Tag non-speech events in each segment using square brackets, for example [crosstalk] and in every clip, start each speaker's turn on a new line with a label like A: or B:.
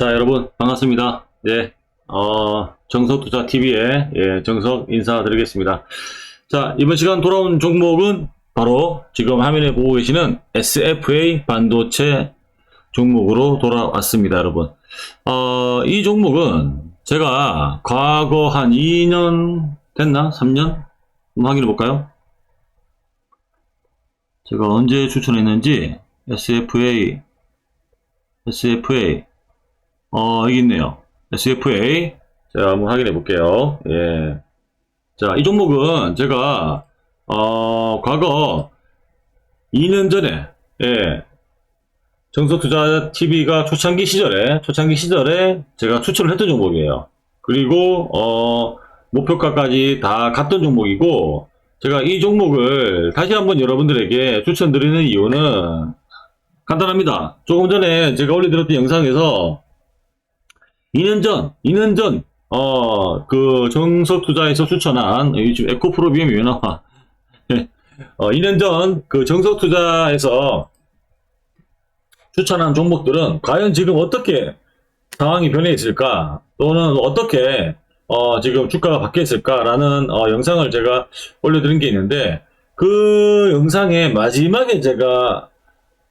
A: 자, 여러분, 반갑습니다. 네, 어, 정석투자TV의, 예, 정석 인사드리겠습니다. 자, 이번 시간 돌아온 종목은 바로 지금 화면에 보고 계시는 SFA 반도체 종목으로 돌아왔습니다, 여러분. 어, 이 종목은 제가 과거 한 2년 됐나? 3년? 한번 확인해 볼까요? 제가 언제 추천했는지 SFA SFA 어 여기 있네요 SFA 제가 한번 확인해 볼게요 예. 자, 이 종목은 제가 어 과거 2년 전에 예. 정서투자 TV가 초창기 시절에 초창기 시절에 제가 추천을 했던 종목이에요. 그리고 어 목표가까지 다 갔던 종목이고 제가 이 종목을 다시 한번 여러분들에게 추천드리는 이유는 간단합니다. 조금 전에 제가 올려드렸던 영상에서 2년 전, 2년 전, 어, 그 정석 투자에서 추천한, 여기 지금 에코프로비움이 왜 나와? 어, 2년 전 그 정석 투자에서 추천한 종목들은 과연 지금 어떻게 상황이 변해 있을까? 또는 어떻게 어, 지금 주가가 바뀌어 있을까라는 어, 영상을 제가 올려드린 게 있는데 그 영상의 마지막에 제가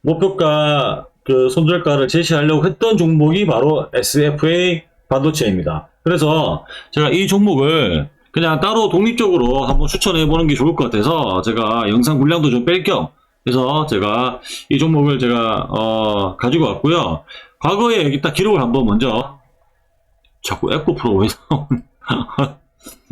A: 목표가 그 손절가를 제시하려고 했던 종목이 바로 SFA 반도체입니다. 그래서 제가 이 종목을 그냥 따로 독립적으로 한번 추천해 보는 게 좋을 것 같아서 제가 영상 분량도 좀 뺄 겸 그래서 제가 이 종목을 제가 어, 가지고 왔고요. 과거에 여기 딱 기록을 한번 먼저 자꾸 에코 프로 왜 나온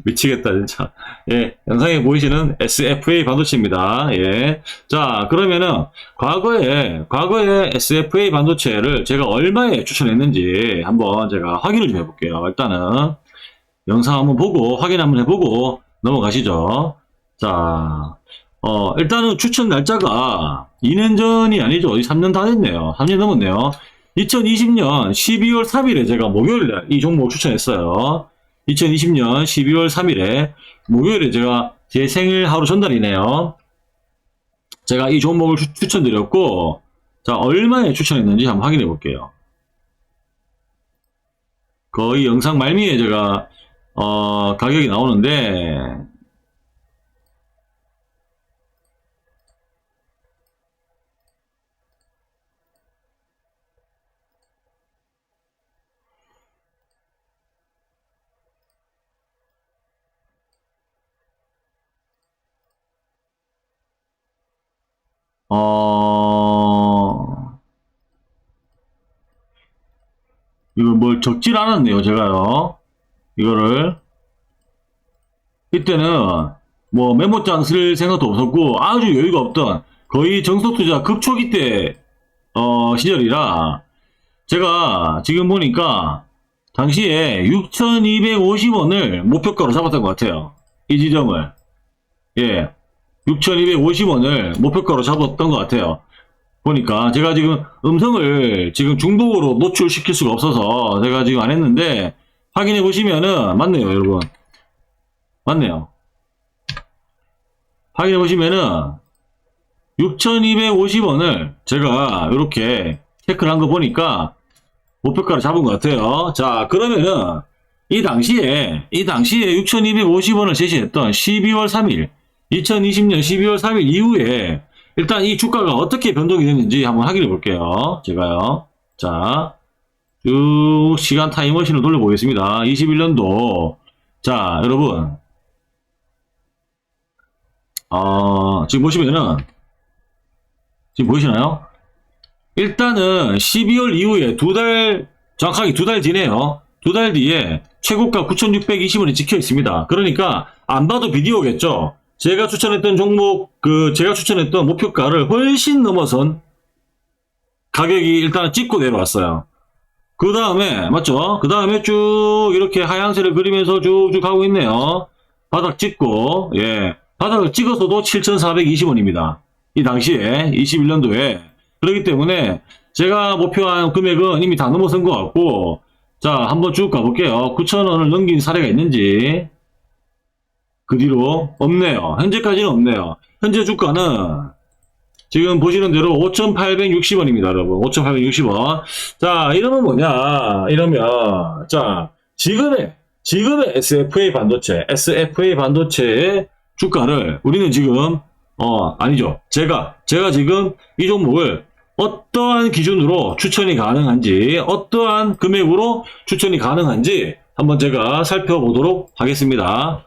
A: 미치겠다 진짜. 예 영상에 보이시는 SFA 반도체입니다. 예. 자 그러면은 과거에 과거에 SFA 반도체를 제가 얼마에 추천했는지 한번 제가 확인을 좀 해볼게요. 일단은 영상 한번 보고 확인 한번 해보고 넘어가시죠. 자 어, 일단은 추천 날짜가 2년 전이 아니죠. 3년 다 됐네요. 3년 넘었네요. 2020년 12월 3일에 제가 목요일에 이 종목 추천했어요 2020년 12월 3일에 목요일에 제가 제 생일 하루 전날이네요. 제가 이 종목을 추, 추천드렸고, 자, 얼마에 추천했는지 한번 확인해 볼게요. 거의 영상 말미에 제가, 어, 가격이 나오는데, 어, 이거 뭘 적질 않았네요, 제가요. 이거를. 이때는 뭐 메모장 쓸 생각도 없었고 아주 여유가 없던 거의 정석투자 급초기 때, 어, 시절이라 제가 지금 보니까 당시에 6,250원을 목표가로 잡았던 것 같아요. 이 지점을. 예. 6,250원을 목표가로 잡았던 것 같아요. 보니까 제가 지금 음성을 지금 중복으로 노출시킬 수가 없어서 제가 지금 안 했는데 확인해 보시면은 맞네요, 여러분. 맞네요. 확인해 보시면은 6,250원을 제가 이렇게 체크를 한 거 보니까 목표가를 잡은 것 같아요. 자, 그러면은 이 당시에 이 당시에 6,250원을 제시했던 12월 3일 2020년 12월 3일 이후에 일단 이 주가가 어떻게 변동이 됐는지 한번 확인해 볼게요. 제가요. 자, 쭉 시간 타임머신을 돌려보겠습니다. 21년도. 자, 여러분. 어, 지금 보시면은, 지금 보이시나요? 일단은 12월 이후에 두 달, 정확하게 두 달 뒤네요. 두 달 뒤에 최고가 9,620원이 찍혀 있습니다. 그러니까 안 봐도 비디오겠죠? 제가 추천했던 종목, 그, 제가 추천했던 목표가를 훨씬 넘어선 가격이 일단 찍고 내려왔어요. 그 다음에, 맞죠? 그 다음에 쭉 이렇게 하향세를 그리면서 쭉쭉 가고 있네요. 바닥 찍고, 예. 바닥을 찍어서도 7,420원입니다. 이 당시에, 21년도에. 그렇기 때문에, 제가 목표한 금액은 이미 다 넘어선 것 같고, 자, 한번 쭉 가볼게요. 9,000원을 넘긴 사례가 있는지. 그 뒤로 없네요. 현재까지는 없네요. 현재 주가는 지금 보시는 대로 5,860원입니다, 여러분. 5,860원. 자, 이러면 뭐냐? 이러면, 자, 지금의, 지금의 SFA 반도체, SFA 반도체의 주가를 우리는 지금, 어, 아니죠. 제가, 제가 지금 이 종목을 어떠한 기준으로 추천이 가능한지, 어떠한 금액으로 추천이 가능한지 한번 제가 살펴보도록 하겠습니다.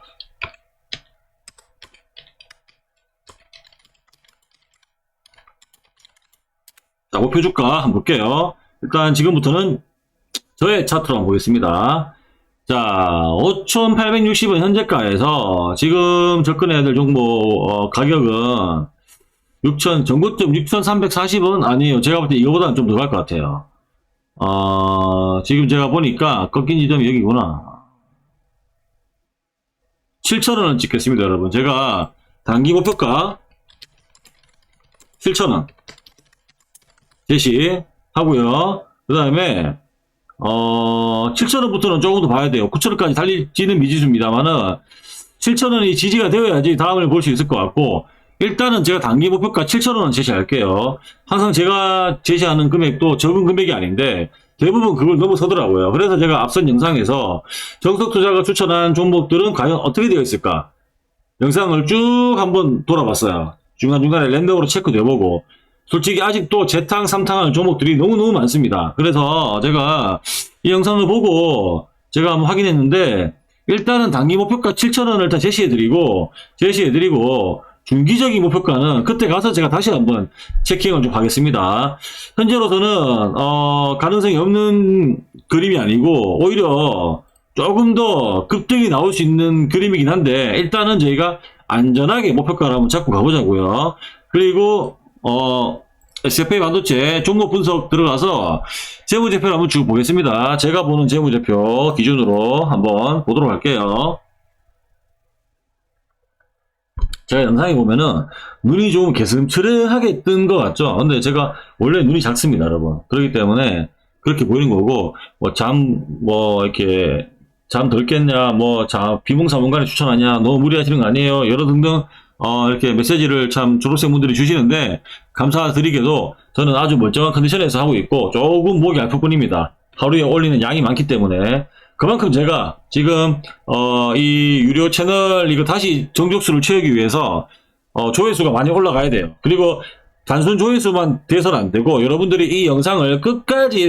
A: 자, 목표 주가 한번 볼게요. 일단 지금부터는 저의 차트로 한번 보겠습니다. 자, 5,860원 현재가에서 지금 접근해야 될 종목 어, 가격은 6,000, 전고점 6,340원? 아니에요. 제가 볼 때 이거보다는 좀 더 갈 것 같아요. 어, 지금 제가 보니까 꺾인 지점이 여기구나. 7,000원을 찍겠습니다, 여러분. 제가 단기 목표가 7,000원. 제시하고요. 그 다음에 어 7,000원부터는 조금 더 봐야 돼요. 9,000원까지 달릴지는 미지수입니다만은 7,000원이 지지가 되어야지 다음을 볼 수 있을 것 같고 일단은 제가 단기 목표가 7,000원은 제시할게요. 항상 제가 제시하는 금액도 적은 금액이 아닌데 대부분 그걸 넘어서더라고요. 그래서 제가 앞선 영상에서 정석 투자가 추천한 종목들은 과연 어떻게 되어 있을까? 영상을 쭉 한번 돌아봤어요. 중간중간에 랜덤으로 체크도 해보고 솔직히 아직도 재탕, 삼탕하는 종목들이 너무너무 많습니다. 그래서 제가 이 영상을 보고 제가 한번 확인했는데 일단은 단기 목표가 7,000원을 일단 제시해드리고 제시해드리고 중기적인 목표가는 그때 가서 제가 다시 한번 체킹을 좀 하겠습니다. 현재로서는 어, 가능성이 없는 그림이 아니고 오히려 조금 더 급등이 나올 수 있는 그림이긴 한데 일단은 저희가 안전하게 목표가를 한번 잡고 가보자고요. 그리고 어, SFA 반도체 종목 분석 들어가서 재무제표를 한번 쭉 보겠습니다. 제가 보는 재무제표 기준으로 한번 보도록 할게요. 제가 영상에 보면은 눈이 좀 개슴츠레하게 뜬 것 같죠? 근데 제가 원래 눈이 작습니다, 여러분. 그렇기 때문에 그렇게 보이는 거고, 뭐 잠, 뭐 이렇게 잠 덜 깼냐, 뭐 자, 비몽사몽간에 추천하냐, 너무 무리하시는 거 아니에요? 여러 등등 어, 이렇게 메시지를 참 졸업생 분들이 주시는데 감사드리게도 저는 아주 멀쩡한 컨디션에서 하고 있고 조금 목이 아플 뿐입니다. 하루에 올리는 양이 많기 때문에 그만큼 제가 지금 어, 이 유료 채널 이거 다시 정족수를 채우기 위해서 어, 조회수가 많이 올라가야 돼요. 그리고 단순 조회수만 돼서는 안 되고 여러분들이 이 영상을 끝까지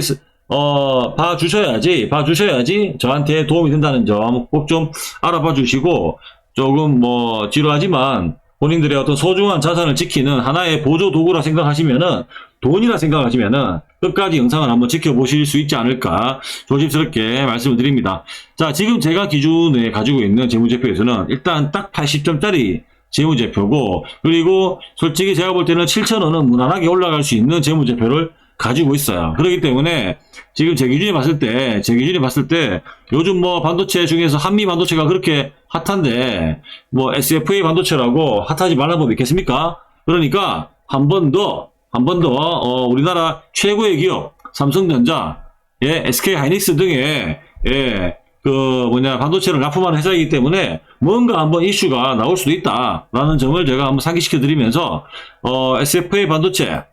A: 어, 봐주셔야지 봐주셔야지 저한테 도움이 된다는 점 꼭 좀 알아봐 주시고 조금 뭐 지루하지만 본인들의 어떤 소중한 자산을 지키는 하나의 보조 도구라 생각하시면은 돈이라 생각하시면은 끝까지 영상을 한번 지켜보실 수 있지 않을까 조심스럽게 말씀을 드립니다. 자, 지금 제가 기준에 가지고 있는 재무제표에서는 일단 딱 80점짜리 재무제표고 그리고 솔직히 제가 볼 때는 7,000원은 무난하게 올라갈 수 있는 재무제표를 가지고 있어요. 그렇기 때문에 지금 제 기준에 봤을 때, 제 기준에 봤을 때 요즘 뭐 반도체 중에서 한미 반도체가 그렇게 핫한데 뭐 SFA 반도체라고 핫하지 말라는 법 있겠습니까? 그러니까 한 번 더, 한 번 더, 어, 우리나라 최고의 기업 삼성전자, 예, SK 하이닉스 등의 예, 그 뭐냐 반도체를 납품하는 회사이기 때문에 뭔가 한번 이슈가 나올 수도 있다라는 점을 제가 한번 상기시켜 드리면서 어, SFA 반도체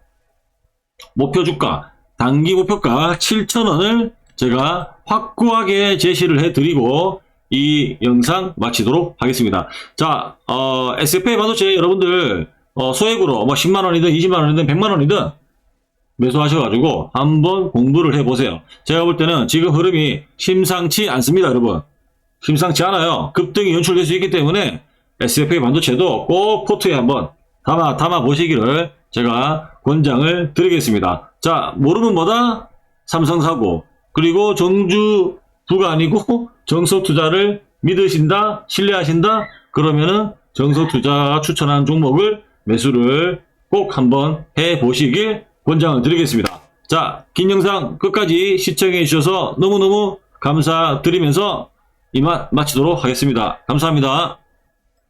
A: 목표 주가, 단기 목표가 7,000원을 제가 확고하게 제시를 해드리고 이 영상 마치도록 하겠습니다. 자, 어, SFA 반도체 여러분들 어, 소액으로 뭐 10만원이든 20만원이든 100만원이든 매수하셔가지고 한번 공부를 해보세요. 제가 볼 때는 지금 흐름이 심상치 않습니다, 여러분. 심상치 않아요. 급등이 연출될 수 있기 때문에 SFA 반도체도 꼭 포트에 한번 담아, 담아 보시기를 제가 권장을 드리겠습니다. 자, 모르면 뭐다? 삼성 사고. 그리고 정주 부가 아니고 [laughs] 정석 투자를 믿으신다? 신뢰하신다? 그러면은 정석 투자가 추천한 종목을 매수를 꼭 한번 해 보시길 권장을 드리겠습니다. 자, 긴 영상 끝까지 시청해 주셔서 너무너무 감사드리면서 이만 마치도록 하겠습니다. 감사합니다.